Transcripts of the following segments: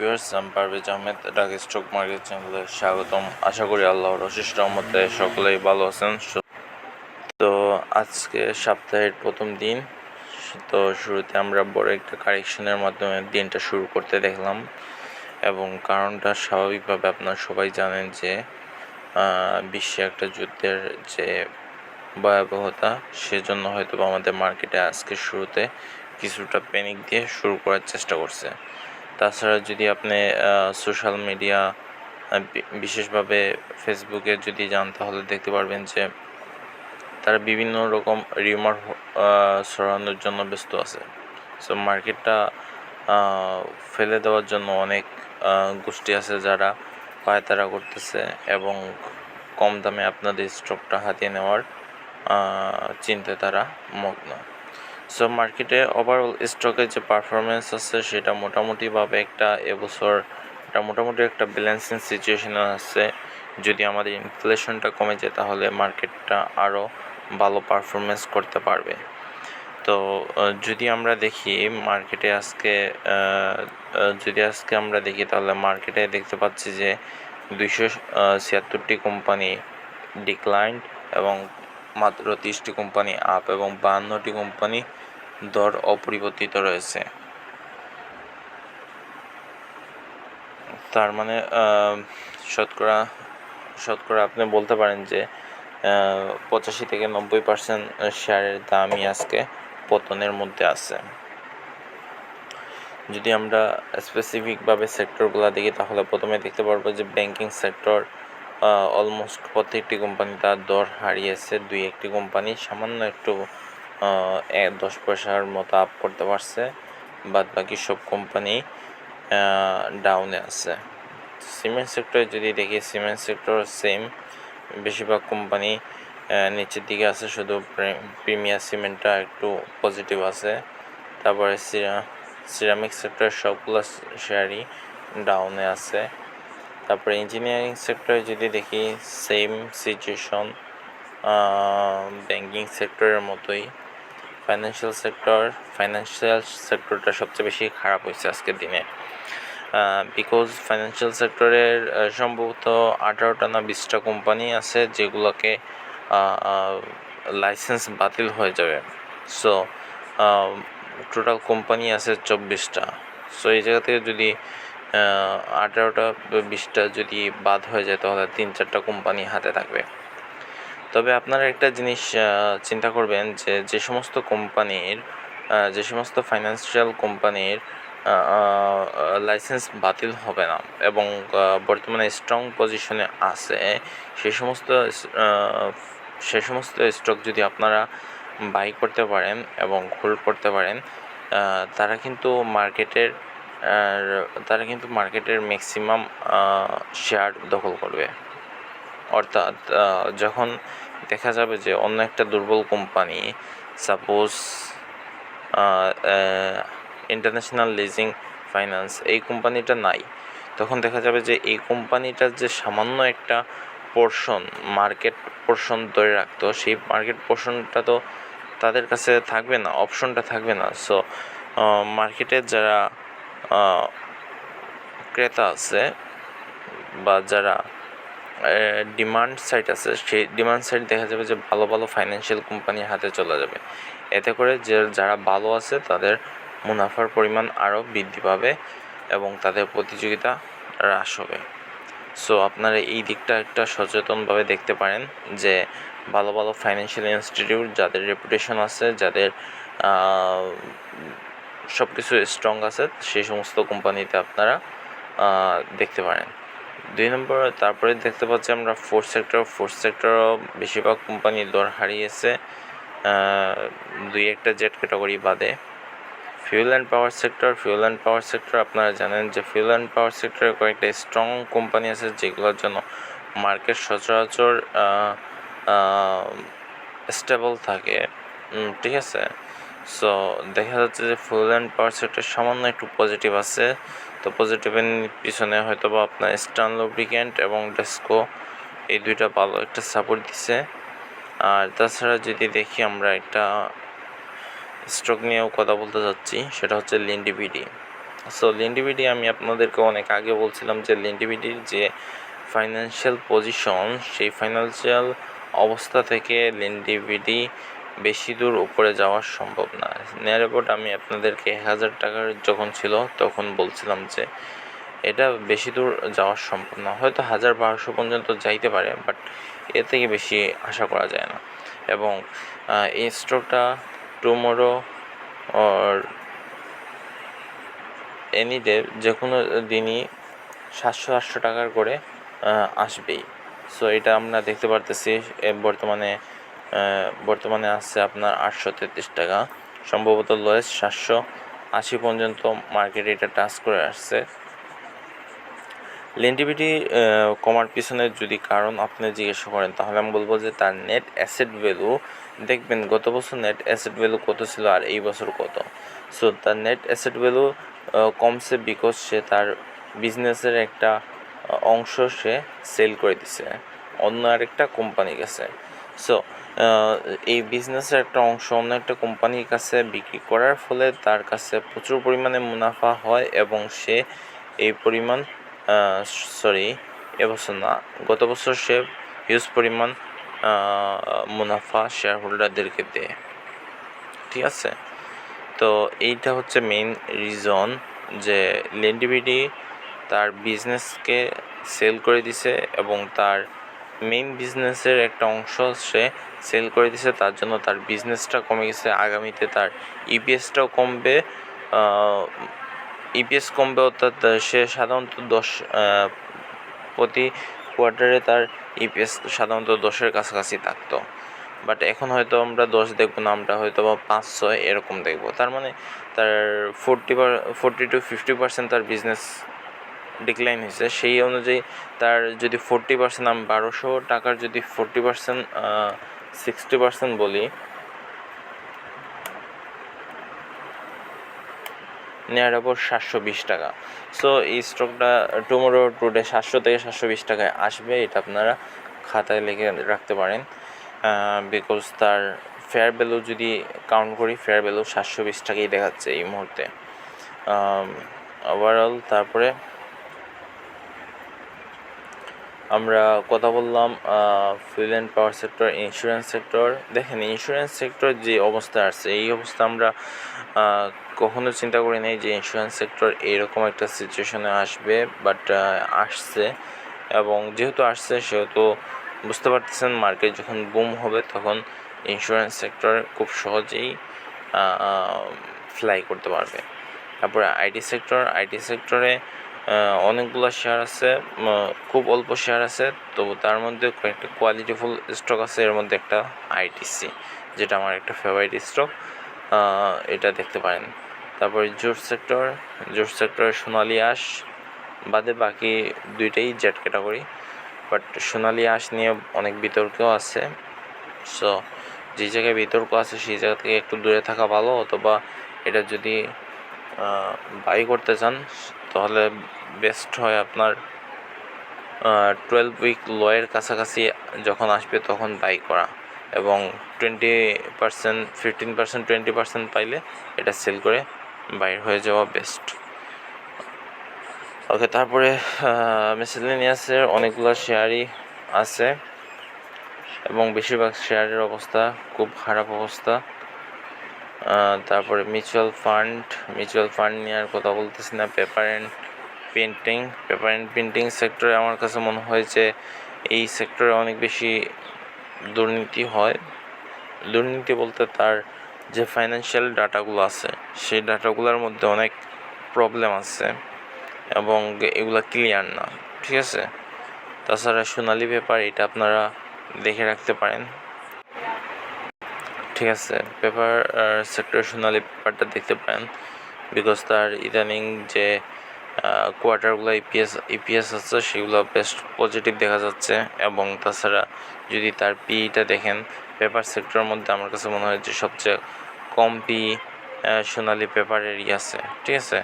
Viewers আমি Parvez Ahmed Dhaka stock market চ্যানেলে স্বাগতম। আশা করি আল্লাহর অশেষ রহমতে সকলেই ভালো আছেন তো আজকে সপ্তাহের প্রথম দিন, তো শুরুতে আমরা বড় একটা কারেকশনের মাধ্যমে দিনটা শুরু করতে দেখলাম। এবং কারণটা স্বাভাবিকভাবে আপনারা সবাই জানেন যে বিশ্বে একটা যুদ্ধের যে ভয়াবহতা, সেজন্য হয়তো আমাদের মার্কেটে আজকে শুরুতে কিছুটা প্যানিক দিয়ে শুরু করার চেষ্টা করছে। তাছাড়া যদি আপনি সোশ্যাল মিডিয়া বিশেষভাবে ফেসবুকে যদি যান তাহলে দেখতে পারবেন যে তারা বিভিন্ন রকম রিউমার ছড়ানোর জন্য ব্যস্ত আছে। সো মার্কেটটা ফেলে দেওয়ার জন্য অনেক গোষ্ঠী আছে যারা পায়তারা করতেছে এবং কম দামে আপনাদের স্টকটা হাতিয়ে নেওয়ার আহ, চিন্তায় তারা মগ্ন। সো মার্কেটে ওভারঅল স্টকের যে পারফরমেন্স আছে, সেটা মোটামুটিভাবে একটা এবছর এটা মোটামুটি একটা ব্যালেন্সিং সিচুয়েশনে আছে। যদি আমাদের ইনফ্লেশনটা কমে যায়, তাহলে মার্কেটটা আরও ভালো পারফরমেন্স করতে পারবে। তো যদি আমরা দেখি মার্কেটে আজকে যদি আজকে আমরা দেখি, তাহলে মার্কেটে দেখতে পাচ্ছি যে দুইশো ছিয়াত্তরটি কোম্পানি ডিক্লাইন এবং মাত্র তিরিশটি কোম্পানি আপ এবং বাহান্নটি কোম্পানি দর অপরিবর্তিত রয়েছে। তার মানে শতকরা শতকরা আপনি বলতে পারেন যে পঁচাশি থেকে নব্বই পার্সেন্ট শেয়ারের দামই আজকে পতনের মধ্যে আছে। যদি আমরা স্পেসিফিকভাবে সেক্টরগুলো দেখি, তাহলে প্রথমে দেখতে পারব যে ব্যাংকিং সেক্টর অলমোস্ট প্রত্যেকটি কোম্পানি তার দর হারিয়েছে। দুই একটি কোম্পানি সামান্য একটু দশ পয়সার মতো আপ করতে পারছে। বাদ বাকি সব কোম্পানি ডাউনে আছে। সিমেন্ট সেক্টরে যদি দেখি সিমেন্ট সেক্টর সেম বেশিরভাগ কোম্পানি নিচের দিকে আছে, শুধু প্রিমিয়ার সিমেন্টটা একটু পজিটিভ আছে। তারপরে সিরামিক সেক্টর সবগুলো শেয়ারই ডাউনে আছে। তারপরে ইঞ্জিনিয়ারিং সেক্টরে যদি দেখি সেম সিচুয়েশন ব্যাংকিং সেক্টরের মতোই। ফাইন্যান্সিয়াল সেক্টর ফাইন্যান্সিয়াল সেক্টরটা সবচেয়ে বেশি খারাপ হয়েছে আজকের দিনে। বিকজ ফাইন্যান্সিয়াল সেক্টরের সম্ভবত আঠারোটা না বিশটা কোম্পানি আছে যেগুলোকে লাইসেন্স বাতিল হয়ে যাবে। সো টোটাল কোম্পানি আছে চব্বিশটা। সো এই জায়গা থেকে যদি আঠারোটা বিশটা যদি বাদ হয়ে যায়, তাহলে তিন চারটা কোম্পানি হাতে থাকবে। তবে আপনারা একটা জিনিস চিন্তা করবেন যে যে সমস্ত কোম্পানির যে সমস্ত ফাইন্যান্সিয়াল কোম্পানির লাইসেন্স বাতিল হবে না এবং বর্তমানে স্ট্রং পজিশনে আছে, সে সমস্ত সে সমস্ত স্টক যদি আপনারা বাই করতে পারেন এবং হোল্ড করতে পারেন তারা কিন্তু মার্কেটের আর তারা কিন্তু মার্কেটের ম্যাক্সিমাম শেয়ার দখল করবে। অর্থাৎ যখন দেখা যাবে যে অন্য একটা দুর্বল company suppose international leasing finance এই কোম্পানিটা নাই, তখন দেখা যাবে যে এই কোম্পানিটার যে সামান্য একটা পোর্শন মার্কেট পোর্শন ধরে রাখতো, সেই মার্কেট পোর্শনটা তো তাদের কাছে থাকবে না অপশনটা থাকবে না। সো মার্কেটের যারা ক্রেতা আছে বা যারা ডিমান্ড সাইট আছে, সেই ডিমান্ড সাইট দেখা যাবে যে ভালো ভালো ফাইন্যান্সিয়াল কোম্পানির হাতে চলে যাবে। এতে করে যে যারা ভালো আছে তাদের মুনাফার পরিমাণ আরও বৃদ্ধি পাবে এবং তাদের প্রতিযোগিতা হ্রাস হবে। সো আপনারা এই দিকটা একটা সচেতনভাবে দেখতে পারেন যে ভালো ভালো ফাইন্যান্সিয়াল ইনস্টিটিউট যাদের রেপুটেশন আছে, যাদের সব কিছু স্ট্রং আছে, সেই সমস্ত কোম্পানিতে আপনারা দেখতে পারেন। দুই নম্বর, তারপরে দেখতে পাচ্ছি আমরা ফোর্থ সেক্টর ফোর্থ সেক্টরও বেশিরভাগ কোম্পানি দর হারিয়েছে দুই একটা জেট ক্যাটাগরি বাদে। Fuel and power sector fuel and power sector আপনারা জানেন যে ফিউল অ্যান্ড পাওয়ার সেক্টরে কয়েকটা স্ট্রং কোম্পানি আছে, যেগুলোর জন্য মার্কেট সচরাচর স্টেবল থাকে। ঠিক আছে? সো দেখা যাচ্ছে যে ফুল অ্যান্ড পাওয়ার সেক্টর সামান্য একটু পজিটিভ আছে। তো পজিটিভের পিছনে হয়তো বা আপনার স্টার্ন লুব্রিক্যান্ট এবং ডেস্কো এই দুইটা ভালো একটা সাপোর্ট দিছে। আর তাছাড়া যদি দেখি আমরা একটা স্টক নিয়েও কথা বলতে যাচ্ছি, সেটা হচ্ছে লিন্ডিভিডি সো লিন্ডিভিডি আমি আপনাদেরকে অনেক আগে বলছিলাম যে লিন্ডিভিডির যে ফাইন্যান্সিয়াল পজিশন সেই ফাইন্যান্সিয়াল অবস্থা থেকে লিন্ডিভিডি বেশি দূর উপরে যাওয়া সম্ভব না। নেয়ার অ্যাবাউট আমি আপনাদেরকে এক হাজার টাকার যখন ছিল তখন বলছিলাম যে, এটা বেশি দূর যাওয়া সম্ভব না। হয়তো হাজার বারোশো পর্যন্ত যাইতে পারে বাট এর থেকে বেশি আশা করা যায় না। এবং এই স্টকটা টুমোরো অর এনি ডে যে কোনো দিনই সাতশো, আটশো টাকার করে আসবেই। সো এটা আমরা দেখতে পারতেছি বর্তমানে বর্তমানে আসছে আপনার আটশো তেত্রিশ টাকা। সম্ভবত লোয়েস্ট সাতশো আশি পর্যন্ত মার্কেটে এটা টাচ করে আসছে। লেন্টিভিটি কমার পিছনে যদি কারণ আপনি জিজ্ঞাসা করেন, তাহলে আমি বলব যে তার নেট অ্যাসেট ভ্যালু দেখবেন গত বছর নেট অ্যাসেট ভ্যালু কত ছিল আর এই বছর কত। সো তার নেট অ্যাসেট ভ্যালু কমছে বিকজ সে তার বিজনেসের একটা অংশ সে সেল করে দিছে। অন্য আরেকটা কোম্পানি গেছে। সো এই বিজনেসের একটা অংশ, অন্য একটা কোম্পানির কাছে বিক্রি করার ফলে তার কাছে প্রচুর পরিমাণে মুনাফা হয় এবং সে এই পরিমাণ সরি এবছর না, গত বছর সে হিউজ পরিমাণ মুনাফা শেয়ার হোল্ডারদেরকে দেয়। ঠিক আছে? তো এইটা হচ্ছে মেইন রিজন যে লেন্ডিবিডি তার বিজনেসকে সেল করে দিছে এবং তার মেইন বিজনেসের একটা অংশ সে সেল করে দিছে, তার জন্য তার বিজনেসটা কমে গেছে। আগামীতে তার ইপিএসটাও কমবে। ইপিএস কমবে, অর্থাৎ সে সাধারণত দশ প্রতি কোয়ার্টারে তার ইপিএস সাধারণত দশের কাছাকাছি থাকতো। বাট এখন হয়তো আমরা দশ দেখব না, আমরা হয়তো বা পাঁচ, ছয় এরকম দেখব। তার মানে তার forty forty two fifty percent তার বিজনেস ডিক্লাইন হয়েছে, সেই অনুযায়ী তার যদি ফোরটি পার্সেন্ট আমি বারোশো টাকার যদি ফোরটি পার্সেন্ট সিক্সটি পার্সেন্ট বলি, নেয়ার অ্যাবাউট সাতশো বিশ টাকা। সো এই স্টকটা টুমোরো টুডে সাতশো থেকে সাতশো বিশ টাকায় আসবে, এটা আপনারা খাতায় লিখে রাখতে পারেন। বিকজ তার ফেয়ার ভ্যালু যদি কাউন্ট করি ফেয়ার ভ্যালু সাতশো বিশ টাকাই দেখাচ্ছে এই মুহূর্তে। ওভারঅল তারপরে আমরা কথা বললাম fuel and power sector insurance sector দেখেন ইন্স্যুরেন্স সেক্টর যে অবস্থা আসছে, এই অবস্থা আমরা কখনো চিন্তা করি নাই যে ইন্স্যুরেন্স সেক্টর এইরকম একটা সিচুয়েশনে আসবে বাট আসছে। এবং যেহেতু আসছে, সেহেতু বুঝতে পারতেছেন মার্কেট যখন বুম হবে, তখন ইন্স্যুরেন্স সেক্টর খুব সহজেই ফ্লাই করতে পারবে। তারপরে আইটি সেক্টর আইটি সেক্টরে অনেকগুলো শেয়ার আছে খুব অল্প শেয়ার আছে, তবু তার মধ্যে কয়েকটা কোয়ালিটিফুল স্টক আছে, এর মধ্যে একটা আইটিসি যেটা আমার একটা ফেভারিট স্টক এটা দেখতে পারেন। তারপরে জুট সেক্টর জুট সেক্টরে সোনালি আঁশ, বাদে বাকি দুইটাই জেট ক্যাটাগরি বাট সোনালি আঁশ নিয়ে অনেক বিতর্কও আছে। সো যে জায়গায় বিতর্ক আছে, সেই জায়গা থেকে একটু দূরে থাকা ভালো, অথবা এটা যদি বাই করতে চান তাহলে বেস্ট হয় আপনার টুয়েলভ উইক লয়ের কাছাকাছি যখন আসবে তখন বাই করা এবং twenty percent fifteen percent twenty percent পাইলে এটা সেল করে বাইর হয়ে যাওয়া বেস্ট ওকে তারপরে মিসেলেনিয়াসের অনেকগুলো শেয়ারই আছে এবং বেশিরভাগ শেয়ারের অবস্থা খুব খারাপ অবস্থা। তারপরে মিউচুয়াল ফান্ড মিউচুয়াল ফান্ড নিয়ে আর কথা বলতেছি না paper and printing paper and printing সেক্টরে আমার কাছে মনে হয় যে এই সেক্টরে অনেক বেশি দুর্নীতি হয়। দুর্নীতি বলতে তার যে ফাইন্যান্সিয়াল ডাটাগুলো আছে, সেই ডাটাগুলোর মধ্যে অনেক প্রবলেম আছে এবং এগুলা ক্লিয়ার না, ঠিক আছে? তাছাড়া সোনালি পেপার এটা আপনারা দেখে রাখতে পারেন। ঠিক আছে পেপার সেক্টর সোনালি পেপারটা দেখতে পারেন বিকজ তার ইদানিং যে কোয়ার্টারগুলো ইপিএস ইপিএস আছে, সেগুলো বেস্ট পজিটিভ দেখা যাচ্ছে, এবং তাছাড়া যদি তার পিইটা দেখেন পেপার সেক্টরের মধ্যে আমার কাছে মনে হয় যে সবচেয়ে কম পি সোনালি পেপারেরই আছে, ঠিক আছে?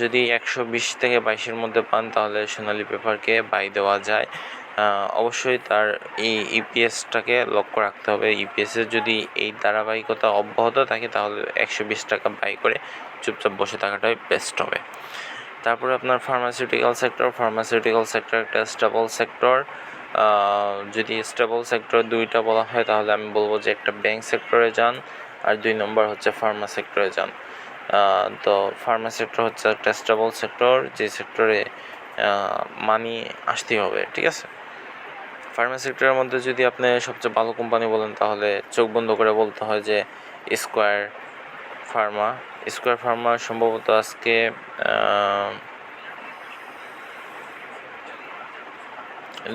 যদি একশো বিশ থেকে বাইশের মধ্যে পান, তাহলে সোনালি পেপারকে বাই দেওয়া যায়। অবশ্যই তার এই ইপিএসটাকে লক্ষ্য রাখতে হবে। ইপিএসের যদি এই ধারাবাহিকতা অব্যাহত থাকে, তাহলে একশো বিশ টাকা বাই করে চুপচাপ বসে থাকাটাই বেস্ট হবে। তারপরে আপনার ফার্মাসিউটিক্যাল সেক্টর ফার্মাসিউটিক্যাল সেক্টর একটা স্টেবল সেক্টর যদি স্টেবল সেক্টর দুইটা বলা হয়, তাহলে আমি বলব যে একটা ব্যাংক সেক্টরে যান, আর দুই নম্বর হচ্ছে ফার্মা সেক্টরে যান। তো ফার্মা সেক্টর হচ্ছে একটা স্টেবল সেক্টর যে সেক্টরে মানি আসতেই হবে, ঠিক আছে? ফার্মা সেক্টরের মধ্যে যদি আপনি সবচেয়ে ভালো কোম্পানি বলেন, তাহলে চোখ বন্ধ করে বলতে হয় যে স্কোয়ার ফার্মা স্কোয়ার ফার্মা সম্ভবত আজকে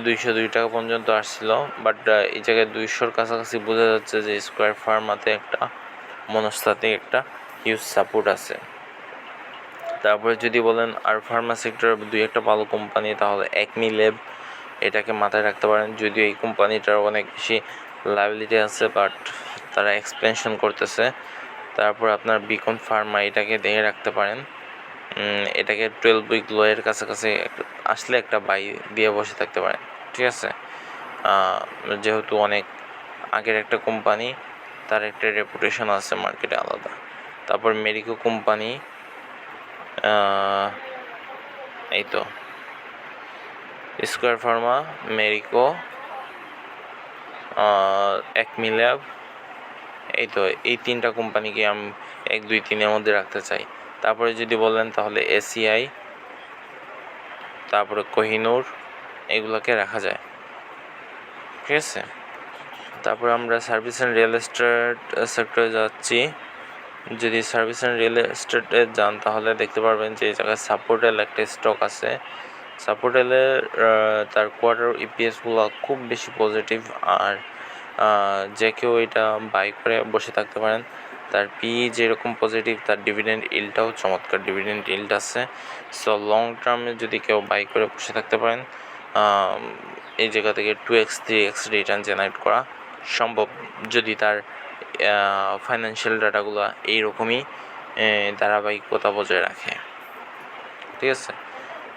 দুইশো দুই টাকা পর্যন্ত আসছিল বাট এই জায়গায় দুইশোর কাছাকাছি বোঝা যাচ্ছে যে স্কোয়ার ফার্মাতে একটা মনস্তাত্ত্বিক একটা হিউজ সাপোর্ট আছে। তারপরে যদি বলেন আর ফার্মা সেক্টরের দুই একটা ভালো কোম্পানি, তাহলে একমি ল্যাব এটাকে মাথায় রাখতে পারেন। যদিও এই কোম্পানিটার অনেক বেশি লাইবিলিটি আছে বাট তারা এক্সপেনশন করতেছে। তারপর আপনার বিকন ফার্মা এটাকে দেখে রাখতে পারেন। এটাকে টুয়েলভ উইক লোয়ের কাছাকাছি আসলে একটা বাই দিয়ে বসে থাকতে পারেন। ঠিক আছে? যেহেতু অনেক আগের একটা কোম্পানি, তার একটা রেপুটেশন আছে মার্কেটে আলাদা। তারপর মেরিকো কোম্পানি এই তো। স্কোয়ার ফার্মা মেরিকো একমিল্যাব এই তো, এই তিনটা কোম্পানিকে আমি এক, দুই, তিনের মধ্যে রাখতে চাই। তারপরে যদি বলেন তাহলে এসিআই তারপরে কোহিনুর এগুলোকে রাখা যায়। ঠিক আছে? তারপরে আমরা সার্ভিস অ্যান্ড রিয়েল এস্টেট সেক্টরে যাচ্ছি। যদি সার্ভিস অ্যান্ড রিয়েল এস্টেটে যান তাহলে দেখতে পারবেন যে এই জায়গায় সাপোর্টেল একটা স্টক আছে। সাপোর্টেলের তার কোয়ার্টার ইপিএসগুলো খুব বেশি পজিটিভ আর যে কেউ এটা বাই করে বসে থাকতে পারেন। তার পি যেরকম পজিটিভ তার ডিভিডেন্ড ইলটাও চমৎকার ডিভিডেন্ড ইল্ড আছে। সো লং টার্মে যদি কেউ বাই করে বসে থাকতে পারেন এই জায়গা থেকে two X three X return generate করা সম্ভব। যদি তার ফাইন্যান্সিয়াল ডাটাগুলো এইরকমই ধারাবাহিকতা বজায় রাখে। ঠিক আছে?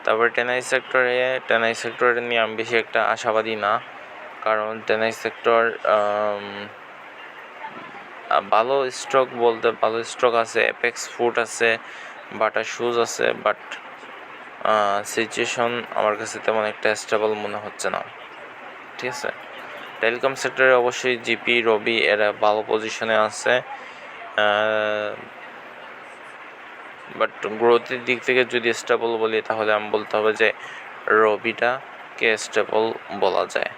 তারপরে টেনাই সেক্টরে টেনাই সেক্টরে নিয়ে আমি বেশি একটা আশাবাদী না। কারণ টেনাই সেক্টর ভালো স্টক বলতে, ভালো স্টক আছে অ্যাপেক্স ফুড আছে বাটা শুজ আছে বাট সিচুয়েশন আমার কাছে তেমন একটা স্টেবল মনে হচ্ছে না। ঠিক আছে? টেলিকম সেক্টরে অবশ্যই জিপি রবি এরা ভালো পজিশনে আছে। বাট গ্রোথের দিক থেকে যদি স্টেবল বলি, তাহলে আমি বলতে হবে যে রবিটাকে স্টেবল বলা যায়।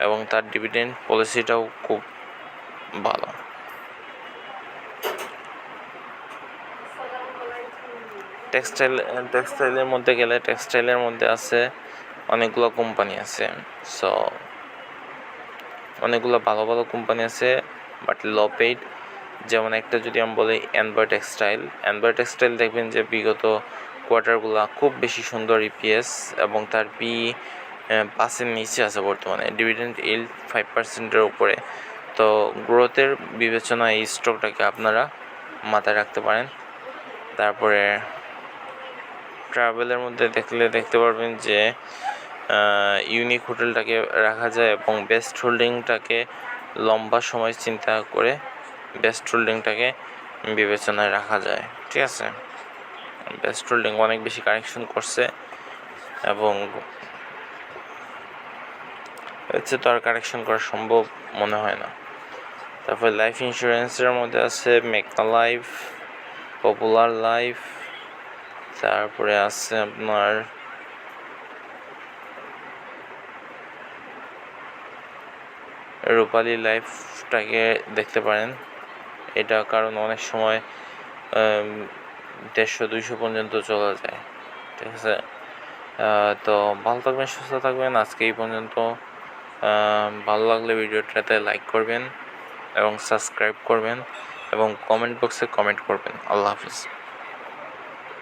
এবং তার ডিভিডেন্ড পলিসিটাও খুব ভালো। টেক্সটাইল টেক্সটাইলের মধ্যে গেলে টেক্সটাইলের মধ্যে আছে অনেকগুলো কোম্পানি আছে। সো অনেকগুলো ভালো ভালো কোম্পানি আছে বাট লো পেইড যেমন একটা যদি আমি বলি অ্যানবার টেক্সটাইল অ্যানবার টেক্সটাইল দেখবেন যে বিগত কোয়ার্টারগুলো খুব বেশি সুন্দর ইপিএস এবং তার পি পাঁচের নিচে আছে বর্তমানে। ডিভিডেন্ড ইল্ড ফাইভ পার্সেন্টের উপরে। তো গ্রোথের বিবেচনা এই স্টকটাকে আপনারা মাথায় রাখতে পারেন। তারপরে ট্রাভেলের মধ্যে দেখলে দেখতে পারবেন যে ইউনিক হোটেলটাকে রাখা যায় এবং বেস্ট হোল্ডিংটাকে লম্বা সময় চিন্তা করে বেস্ট হোল্ডিংটাকে বিবেচনায় রাখা যায়, ঠিক আছে? বেস্ট হোল্ডিং অনেক বেশি কানেকশন করছে এবং হচ্ছে তো আর কারেকশন করা সম্ভব মনে হয় না। তারপর লাইফ ইন্স্যুরেন্সের মধ্যে আছে মেকনা লাইফ পপুলার লাইফ তারপরে আছে আপনার রূপালি লাইফটাকে দেখতে পারেন। এটা কারণ অনেক সময় দেড়শো, দুইশো পর্যন্ত চলে যায়। ঠিক আছে? তো ভালো থাকবেন, সুস্থ থাকবেন। আজকে এই পর্যন্ত ভালো লাগলে ভিডিওটাতে লাইক করবেন এবং সাবস্ক্রাইব করবেন এবং কমেন্ট বক্সে কমেন্ট করবেন। আল্লাহ হাফিজ।